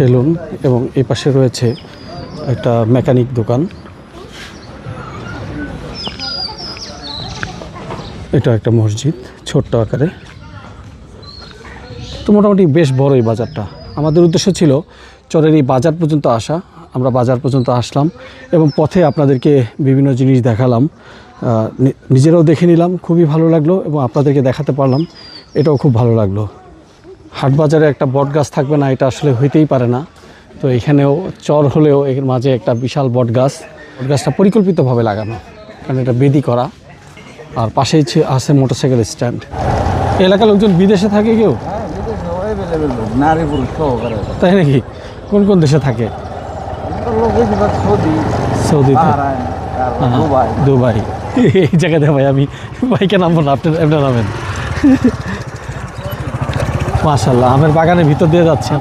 Salon এবং এই পাশে রয়েছে একটা মেকানিক দোকান। এটা একটা মসজিদ, ছোট্ট আকারে। তো মোটামুটি বেশ বড় এই বাজারটা। আমাদের উদ্দেশ্য ছিল চরের এই বাজার পর্যন্ত আসা। আমরা বাজার পর্যন্ত আসলাম এবং পথে আপনাদেরকে বিভিন্ন জিনিস দেখালাম। নিজেরাও দেখে নিলাম, খুবই ভালো লাগল এবং আপনাদেরকে দেখাতে পারলাম। এটাও খুব ভালো লাগল। হাট বাজারে একটা বট গাছ থাকবে না, এটা আসলে হইতেই পারে না। তো এখানেও চর হলেও এর মাঝে একটা বিশাল বট গাছ। বট গাছটা পরিকল্পিতভাবে লাগানো, কারণ এটা বেদি করা। আর পাশেই আছে মোটরসাইকেল স্ট্যান্ড। এলাকার লোকজন বিদেশে থাকে কেউ? তাই নাকি? কোন কোন দেশে থাকে? দুবাই। এই জায়গাতে ভাই আমি বাইকে নামবো না আপনার আপনার নামেন। মাশাল্লাহ আমের বাগানের ভিতর দিয়ে যাচ্ছে